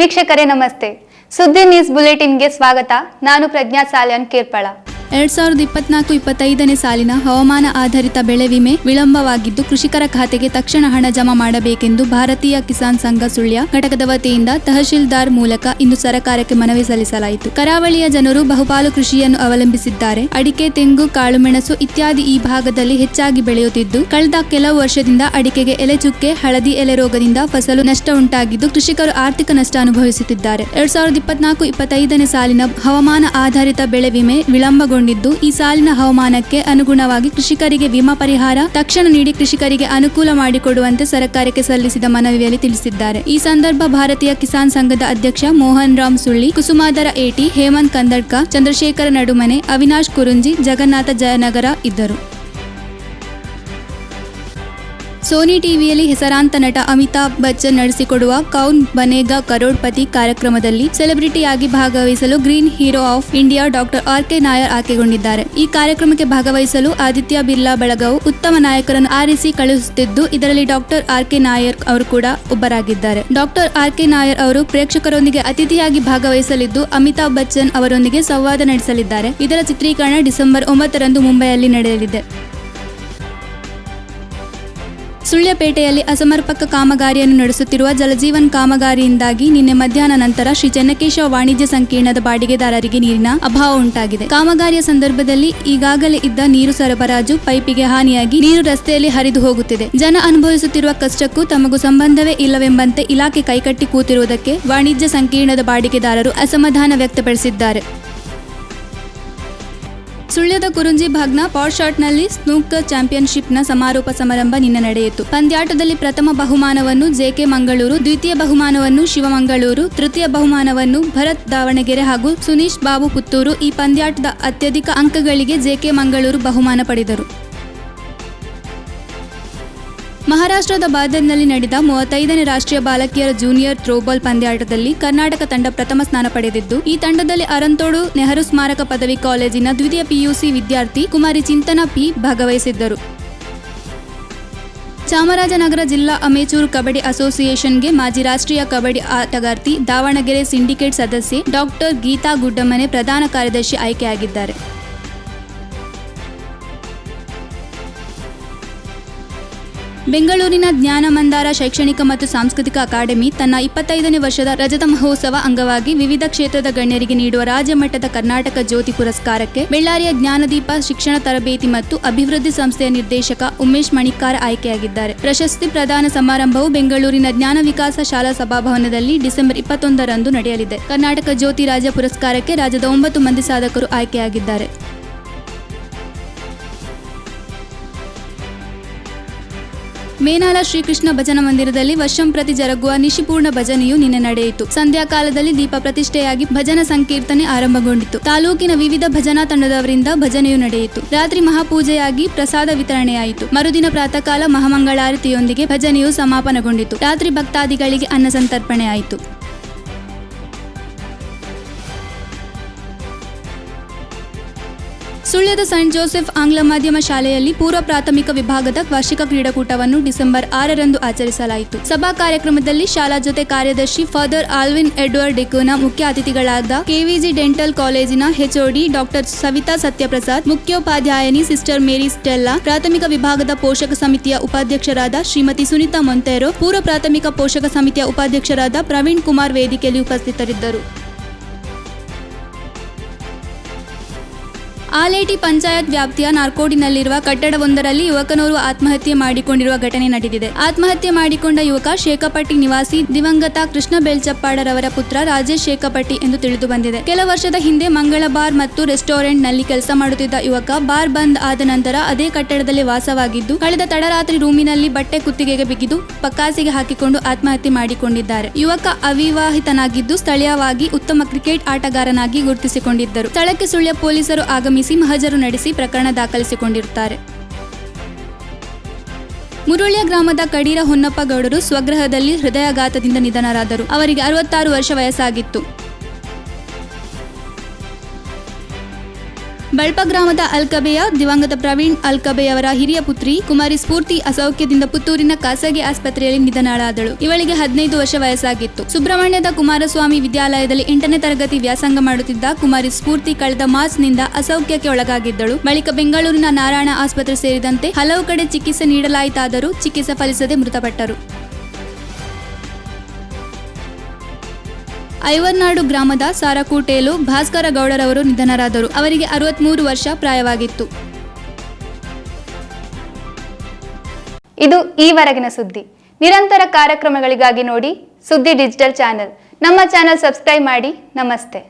ವೀಕ್ಷಕರೇ ನಮಸ್ತೆ. ಸುದ್ದಿ ನ್ಯೂಸ್ ಬುಲೆಟಿನ್ಗೆ ಸ್ವಾಗತ. ನಾನು ಪ್ರಜ್ಞಾ ಸಾಲ್ಯಾನ್ ಕೇರ್ಪಳ. ಎರಡ್ ಸಾವಿರದ ಇಪ್ಪತ್ನಾಲ್ಕು ಇಪ್ಪತ್ತೈದನೇ ಸಾಲಿನ ಹವಾಮಾನ ಆಧಾರಿತ ಬೆಳೆ ವಿಮೆ ವಿಳಂಬವಾಗಿದ್ದು, ಕೃಷಿಕರ ಖಾತೆಗೆ ತಕ್ಷಣ ಹಣ ಜಮಾ ಮಾಡಬೇಕೆಂದು ಭಾರತೀಯ ಕಿಸಾನ್ ಸಂಘ ಸುಳ್ಯ ಘಟಕದ ವತಿಯಿಂದ ತಹಶೀಲ್ದಾರ್ ಮೂಲಕ ಇಂದು ಸರ್ಕಾರಕ್ಕೆ ಮನವಿ ಸಲ್ಲಿಸಲಾಯಿತು. ಕರಾವಳಿಯ ಜನರು ಬಹುಪಾಲು ಕೃಷಿಯನ್ನು ಅವಲಂಬಿಸಿದ್ದಾರೆ. ಅಡಿಕೆ, ತೆಂಗು, ಕಾಳುಮೆಣಸು ಇತ್ಯಾದಿ ಈ ಭಾಗದಲ್ಲಿ ಹೆಚ್ಚಾಗಿ ಬೆಳೆಯುತ್ತಿದ್ದು, ಕಳೆದ ಕೆಲವು ವರ್ಷದಿಂದ ಅಡಿಕೆಗೆ ಎಲೆ ಚುಕ್ಕೆ, ಹಳದಿ ಎಲೆ ರೋಗದಿಂದ ಫಸಲು ನಷ್ಟ ಉಂಟಾಗಿದ್ದು, ಕೃಷಿಕರು ಆರ್ಥಿಕ ನಷ್ಟ ಅನುಭವಿಸುತ್ತಿದ್ದಾರೆ. ಎರಡ್ ಸಾವಿರದ ಇಪ್ಪತ್ನಾಲ್ಕು ಇಪ್ಪತ್ತೈದನೇ ಸಾಲಿನ ಹವಾಮಾನ ಆಧಾರಿತ ಬೆಳೆ ವಿಮೆ ವಿಳಂಬಗೊಂಡಿದ್ದು ಈ ಸಾಲಿನ ಹವಾಮಾನಕ್ಕೆ ಅನುಗುಣವಾಗಿ ಕೃಷಿಕರಿಗೆ ವಿಮಾ ಪರಿಹಾರ, ತಕ್ಷಣ ನೀಡಿ ಕೃಷಿಕರಿಗೆ ಅನುಕೂಲ ಮಾಡಿಕೊಡುವಂತೆ ಸರ್ಕಾರಕ್ಕೆ ಸಲ್ಲಿಸಿದ ಮನವಿಯಲ್ಲಿ ತಿಳಿಸಿದ್ದಾರೆ. ಈ ಸಂದರ್ಭ ಭಾರತೀಯ ಕಿಸಾನ್ ಸಂಘದ ಅಧ್ಯಕ್ಷ ಮೋಹನ್ ರಾಮ್ ಸುಳ್ಳಿ ಕುಸುಮಾಧರ ಏಟಿ ಹೇಮಂತ್ ಕಂದಡ್ಕ ಚಂದ್ರಶೇಖರ ನಡುಮನೆ, ಅವಿನಾಶ್ ಕುರುಂಜಿ, ಜಗನ್ನಾಥ ಜಯನಗರ ಇದ್ದರು. ಸೋನಿ ಟಿವಿಯಲ್ಲಿ ಹೆಸರಾಂತ ನಟ ಅಮಿತಾಬ್ ಬಚ್ಚನ್ ನಡೆಸಿಕೊಡುವ ಕೌನ್ ಬನೇಗಾ ಕರೋಡ್ಪತಿ ಕಾರ್ಯಕ್ರಮದಲ್ಲಿ ಸೆಲೆಬ್ರಿಟಿಯಾಗಿ ಭಾಗವಹಿಸಲು green hero of India doctor R K Nair ಆಯ್ಕೆಗೊಂಡಿದ್ದಾರೆ. ಈ ಕಾರ್ಯಕ್ರಮಕ್ಕೆ ಭಾಗವಹಿಸಲು ಆದಿತ್ಯ ಬಿರ್ಲಾ ಬಳಗವು ಉತ್ತಮ ನಾಯಕರನ್ನು ಆರಿಸಿ ಕಳುಹಿಸುತ್ತಿದ್ದು, ಇದರಲ್ಲಿ ಡಾಕ್ಟರ್ ಆರ್ ಕೆ ನಾಯರ್ ಅವರು ಕೂಡ ಒಬ್ಬರಾಗಿದ್ದಾರೆ. ಡಾಕ್ಟರ್ ಆರ್ ಕೆ ನಾಯರ್ ಅವರು ಪ್ರೇಕ್ಷಕರೊಂದಿಗೆ ಅತಿಥಿಯಾಗಿ ಭಾಗವಹಿಸಲಿದ್ದು ಅಮಿತಾಬ್ ಬಚ್ಚನ್ ಅವರೊಂದಿಗೆ ಸಂವಾದ ನಡೆಸಲಿದ್ದಾರೆ. ಇದರ ಚಿತ್ರೀಕರಣ ಡಿಸೆಂಬರ್ ಒಂಬತ್ತರಂದು ಮುಂಬೈಯಲ್ಲಿ ನಡೆಯಲಿದೆ. ಸುಳ್ಯಪೇಟೆಯಲ್ಲಿ ಅಸಮರ್ಪಕ ಕಾಮಗಾರಿಯನ್ನು ನಡೆಸುತ್ತಿರುವ ಜಲಜೀವನ್ ಕಾಮಗಾರಿಯಿಂದಾಗಿ ನಿನ್ನೆ ಮಧ್ಯಾಹ್ನ ನಂತರ ಶ್ರೀ ಚೆನ್ನಕೇಶವ ವಾಣಿಜ್ಯ ಸಂಕೀರ್ಣದ ಬಾಡಿಗೆದಾರರಿಗೆ ನೀರಿನ ಅಭಾವ ಉಂಟಾಗಿದೆ. ಕಾಮಗಾರಿಯ ಸಂದರ್ಭದಲ್ಲಿ ಈಗಾಗಲೇ ಇದ್ದ ನೀರು ಸರಬರಾಜು ಪೈಪಿಗೆ ಹಾನಿಯಾಗಿ ನೀರು ರಸ್ತೆಯಲ್ಲಿ ಹರಿದು ಹೋಗುತ್ತಿದೆ. ಜನ ಅನುಭವಿಸುತ್ತಿರುವ ಕಷ್ಟಕ್ಕೂ ತಮಗೂ ಸಂಬಂಧವೇ ಇಲ್ಲವೆಂಬಂತೆ ಇಲಾಖೆ ಕೈಕಟ್ಟಿ ಕೂತಿರುವುದಕ್ಕೆ ವಾಣಿಜ್ಯ ಸಂಕೀರ್ಣದ ಬಾಡಿಗೆದಾರರು ಅಸಮಾಧಾನ ವ್ಯಕ್ತಪಡಿಸಿದ್ದಾರೆ. ಸುಳ್ಯದ ಕುರುಂಜಿ ಭಾಗ್ನ ಪಾಟ್ ಶಾಟ್ನಲ್ಲಿ ಸ್ನೂಕರ್ ಚಾಂಪಿಯನ್ಶಿಪ್ನ ಸಮಾರೋಪ ಸಮಾರಂಭ ನಿನ್ನೆ ನಡೆಯಿತು. ಪಂದ್ಯಾಟದಲ್ಲಿ ಪ್ರಥಮ ಬಹುಮಾನವನ್ನು ಜೆಕೆ ಮಂಗಳೂರು, ದ್ವಿತೀಯ ಬಹುಮಾನವನ್ನು ಶಿವಮಂಗಳೂರು, ತೃತೀಯ ಬಹುಮಾನವನ್ನು ಭರತ್ ದಾವಣಗೆರೆ ಹಾಗೂ ಸುನೀಶ್ ಬಾಬು ಪುತ್ತೂರು ಈ ಪಂದ್ಯಾಟದ ಅತ್ಯಧಿಕ ಅಂಕಗಳಿಗೆ ಜೆಕೆ ಮಂಗಳೂರು ಬಹುಮಾನ ಪಡೆದರು. ಮಹಾರಾಷ್ಟ್ರದ ಬಾದರ್ನಲ್ಲಿ ನಡೆದ ಮೂವತ್ತೈದನೇ ರಾಷ್ಟ್ರೀಯ ಬಾಲಕಿಯರ ಜೂನಿಯರ್ ಥ್ರೋಬಾಲ್ ಪಂದ್ಯಾಟದಲ್ಲಿ ಕರ್ನಾಟಕ ತಂಡ ಪ್ರಥಮ ಸ್ಥಾನ ಪಡೆದಿದ್ದು, ಈ ತಂಡದಲ್ಲಿ ಅರಂತೋಡು ನೆಹರು ಸ್ಮಾರಕ ಪದವಿ ಕಾಲೇಜಿನ ದ್ವಿತೀಯ ಪಿಯುಸಿ ವಿದ್ಯಾರ್ಥಿ ಕುಮಾರಿ ಚಿಂತನಾ ಪಿ ಭಾಗವಹಿಸಿದ್ದರು. ಚಾಮರಾಜನಗರ ಜಿಲ್ಲಾ ಅಮೇಚೂರು ಕಬಡ್ಡಿ ಅಸೋಸಿಯೇಷನ್ಗೆ ಮಾಜಿ ರಾಷ್ಟ್ರೀಯ ಕಬಡ್ಡಿ ಆಟಗಾರ್ತಿ ದಾವಣಗೆರೆ ಸಿಂಡಿಕೇಟ್ ಸದಸ್ಯೆ ಡಾಕ್ಟರ್ ಗೀತಾ ಗುಡ್ಡಮನೆ ಪ್ರಧಾನ ಕಾರ್ಯದರ್ಶಿ ಆಯ್ಕೆಯಾಗಿದ್ದಾರೆ. ಬೆಂಗಳೂರಿನ ಜ್ಞಾನ ಮಂದಾರ ಶೈಕ್ಷಣಿಕ ಮತ್ತು ಸಾಂಸ್ಕೃತಿಕ ಅಕಾಡೆಮಿ ತನ್ನ ಇಪ್ಪತ್ತೈದನೇ ವರ್ಷದ ರಜತ ಮಹೋತ್ಸವ ಅಂಗವಾಗಿ ವಿವಿಧ ಕ್ಷೇತ್ರದ ಗಣ್ಯರಿಗೆ ನೀಡುವ ರಾಜ್ಯ ಮಟ್ಟದ ಕರ್ನಾಟಕ ಜ್ಯೋತಿ ಪುರಸ್ಕಾರಕ್ಕೆ ಬೆಳ್ಳಾರಿಯ ಜ್ಞಾನದೀಪ ಶಿಕ್ಷಣ ತರಬೇತಿ ಮತ್ತು ಅಭಿವೃದ್ಧಿ ಸಂಸ್ಥೆಯ ನಿರ್ದೇಶಕ ಉಮೇಶ್ ಮಣಿಕಾರ ಆಯ್ಕೆಯಾಗಿದ್ದಾರೆ. ಪ್ರಶಸ್ತಿ ಪ್ರದಾನ ಸಮಾರಂಭವು ಬೆಂಗಳೂರಿನ ಜ್ಞಾನ ವಿಕಾಸ ಶಾಲಾ ಸಭಾಭವನದಲ್ಲಿ ಡಿಸೆಂಬರ್ ಇಪ್ಪತ್ತೊಂದರಂದು ನಡೆಯಲಿದೆ. ಕರ್ನಾಟಕ ಜ್ಯೋತಿ ರಾಜ್ಯ ಪುರಸ್ಕಾರಕ್ಕೆ ರಾಜ್ಯದ ಒಂಬತ್ತು ಮಂದಿ ಸಾಧಕರು ಆಯ್ಕೆಯಾಗಿದ್ದಾರೆ. ಮೇನಾಲ ಶ್ರೀಕೃಷ್ಣ ಭಜನ ಮಂದಿರದಲ್ಲಿ ವರ್ಷಂ ಪ್ರತಿ ಜರುಗುವ ನಿಶಿಪೂರ್ಣ ಭಜನೆಯು ನಿನ್ನೆ ನಡೆಯಿತು. ಸಂಧ್ಯಾ ಕಾಲದಲ್ಲಿ ದೀಪ ಪ್ರತಿಷ್ಠೆಯಾಗಿ ಭಜನ ಸಂಕೀರ್ತನೆ ಆರಂಭಗೊಂಡಿತು. ತಾಲೂಕಿನ ವಿವಿಧ ಭಜನಾ ತಂಡದವರಿಂದ ಭಜನೆಯು ನಡೆಯಿತು. ರಾತ್ರಿ ಮಹಾಪೂಜೆಯಾಗಿ ಪ್ರಸಾದ ವಿತರಣೆಯಾಯಿತು. ಮರುದಿನ ಪ್ರಾತಃ ಕಾಲ ಮಹಾಮಂಗಳಾರತಿಯೊಂದಿಗೆ ಭಜನೆಯು ಸಮಾಪನಗೊಂಡಿತು. ರಾತ್ರಿ ಭಕ್ತಾದಿಗಳಿಗೆ ಅನ್ನ ಸಂತರ್ಪಣೆ ಸುಳ್ಯದ ಸೈಂಟ್ ಜೋಸೆಫ್ ಆಂಗ್ಲ ಮಾಧ್ಯಮ ಶಾಲೆಯಲ್ಲಿ ಪೂರ್ವ ಪ್ರಾಥಮಿಕ ವಿಭಾಗದ ವಾರ್ಷಿಕ ಕ್ರೀಡಾಕೂಟವನ್ನು ಡಿಸೆಂಬರ್ ಆರರಂದು ಆಚರಿಸಲಾಯಿತು. ಸಭಾ ಕಾರ್ಯಕ್ರಮದಲ್ಲಿ ಶಾಲಾ ಜೊತೆ ಕಾರ್ಯದರ್ಶಿ ಫಾದರ್ ಆಲ್ವಿನ್ ಎಡ್ವರ್ಡ್ ಡಿಕೋನ ಮುಖ್ಯ ಅತಿಥಿಗಳಾದ ಕೆವಿಜಿ ಡೆಂಟಲ್ ಕಾಲೇಜಿನ ಹೆಚ್ಒಡಿ ಡಾಕ್ಟರ್ ಸವಿತಾ ಸತ್ಯಪ್ರಸಾದ್, ಮುಖ್ಯೋಪಾಧ್ಯಾಯನಿ ಸಿಸ್ಟರ್ ಮೇರಿ ಸ್ಟೆಲ್ಲಾ, ಪ್ರಾಥಮಿಕ ವಿಭಾಗದ ಪೋಷಕ ಸಮಿತಿಯ ಉಪಾಧ್ಯಕ್ಷರಾದ ಶ್ರೀಮತಿ ಸುನಿತಾ ಮೊಂತೇರೋ, ಪೂರ್ವ ಪ್ರಾಥಮಿಕ ಪೋಷಕ ಸಮಿತಿಯ ಉಪಾಧ್ಯಕ್ಷರಾದ ಪ್ರವೀಣ್ ಕುಮಾರ್ ವೇದಿಕೆಯಲ್ಲಿ ಉಪಸ್ಥಿತರಿದ್ದರು. ಆಲೇಟಿ ಪಂಚಾಯತ್ ವ್ಯಾಪ್ತಿಯ ನಾರ್ಕೋಡಿನಲ್ಲಿರುವ ಕಟ್ಟಡವೊಂದರಲ್ಲಿ ಯುವಕನೋರ್ವ ಆತ್ಮಹತ್ಯೆ ಮಾಡಿಕೊಂಡಿರುವ ಘಟನೆ ನಡೆದಿದೆ. ಆತ್ಮಹತ್ಯೆ ಮಾಡಿಕೊಂಡ ಯುವಕ ಶೇಖಪಟ್ಟಿ ನಿವಾಸಿ ದಿವಂಗತ ಕೃಷ್ಣ ಬೆಳ್ಚಪ್ಪಾಡರವರ ಪುತ್ರ ರಾಜೇಶ್ ಶೇಖಪಟ್ಟಿ ಎಂದು ತಿಳಿದು ಬಂದಿದೆ. ಕೆಲ ವರ್ಷದ ಹಿಂದೆ ಮಂಗಳ ಬಾರ್ ಮತ್ತು ರೆಸ್ಟೋರೆಂಟ್ನಲ್ಲಿ ಕೆಲಸ ಮಾಡುತ್ತಿದ್ದ ಯುವಕ ಬಾರ್ ಬಂದ್ ಆದ ನಂತರ ಅದೇ ಕಟ್ಟಡದಲ್ಲಿ ವಾಸವಾಗಿದ್ದು, ಕಳೆದ ತಡರಾತ್ರಿ ರೂಮಿನಲ್ಲಿ ಬಟ್ಟೆ ಕುತ್ತಿಗೆಗೆ ಬಿಗಿದು ಪಕ್ಕಾಸಿಗೆ ಹಾಕಿಕೊಂಡು ಆತ್ಮಹತ್ಯೆ ಮಾಡಿಕೊಂಡಿದ್ದಾರೆ. ಯುವಕ ಅವಿವಾಹಿತನಾಗಿದ್ದು, ಸ್ಥಳೀಯವಾಗಿ ಉತ್ತಮ ಕ್ರಿಕೆಟ್ ಆಟಗಾರನಾಗಿ ಗುರುತಿಸಿಕೊಂಡಿದ್ದರು. ಸ್ಥಳಕ್ಕೆ ಸುಳ್ಯ ಪೊಲೀಸರು ಆಗಮಿಸಿ ಮಹಜರು ನಡೆಸಿ ಪ್ರಕರಣ ದಾಖಲಿಸಿಕೊಂಡಿರುತ್ತಾರೆ. ಮುರುಳ್ಯ ಗ್ರಾಮದ ಕಡೀರ ಹೊನ್ನಪ್ಪಗೌಡರು ಸ್ವಗ್ರಹದಲ್ಲಿ ಹೃದಯಾಘಾತದಿಂದ ನಿಧನರಾದರು. ಅವರಿಗೆ ಅರವತ್ತಾರು ವರ್ಷ ವಯಸ್ಸಾಗಿತ್ತು. ಬಳ್ಪ ಗ್ರಾಮದ ಅಲ್ಕಬೆಯ, ದಿವಂಗತ ಪ್ರವೀಣ್ ಅಲ್ಕಬೆಯವರ ಹಿರಿಯ ಪುತ್ರಿ ಕುಮಾರಿ ಸ್ಫೂರ್ತಿ ಅಸೌಖ್ಯದಿಂದ ಪುತ್ತೂರಿನ ಖಾಸಗಿ ಆಸ್ಪತ್ರೆಯಲ್ಲಿ ನಿಧನಳಾದಳು. ಇವಳಿಗೆ ಹದಿನೈದು ವರ್ಷ ವಯಸ್ಸಾಗಿತ್ತು. ಸುಬ್ರಹ್ಮಣ್ಯದ ಕುಮಾರಸ್ವಾಮಿ ವಿದ್ಯಾಲಯದಲ್ಲಿ ಎಂಟನೇ ತರಗತಿ ವ್ಯಾಸಂಗ ಮಾಡುತ್ತಿದ್ದ ಕುಮಾರಿ ಸ್ಫೂರ್ತಿ ಕಳೆದ ಮಾರ್ಚ್ನಿಂದ ಅಸೌಖ್ಯಕ್ಕೆ ಒಳಗಾಗಿದ್ದಳು. ಬಳಿಕ ಬೆಂಗಳೂರಿನ ನಾರಾಯಣ ಆಸ್ಪತ್ರೆ ಸೇರಿದಂತೆ ಹಲವು ಕಡೆ ಚಿಕಿತ್ಸೆ ನೀಡಲಾಯಿತಾದರೂ ಚಿಕಿತ್ಸೆ ಫಲಿಸದೆ ಮೃತಪಟ್ಟರು. ಐವರ್ನಾಡು ಗ್ರಾಮದ ಸಾರಕೂಟೇಲು ಭಾಸ್ಕರ ಗೌಡರವರು ನಿಧನರಾದರು. ಅವರಿಗೆ ಅರವತ್ಮೂರು ವರ್ಷ ಪ್ರಾಯವಾಗಿತ್ತು. ಇದು ಈವರೆಗಿನ ಸುದ್ದಿ. ನಿರಂತರ ಕಾರ್ಯಕ್ರಮಗಳಿಗಾಗಿ ನೋಡಿ ಸುದ್ದಿ ಡಿಜಿಟಲ್ ಚಾನೆಲ್. ನಮ್ಮ ಚಾನೆಲ್ ಸಬ್ಸ್ಕ್ರೈಬ್ ಮಾಡಿ. ನಮಸ್ತೆ.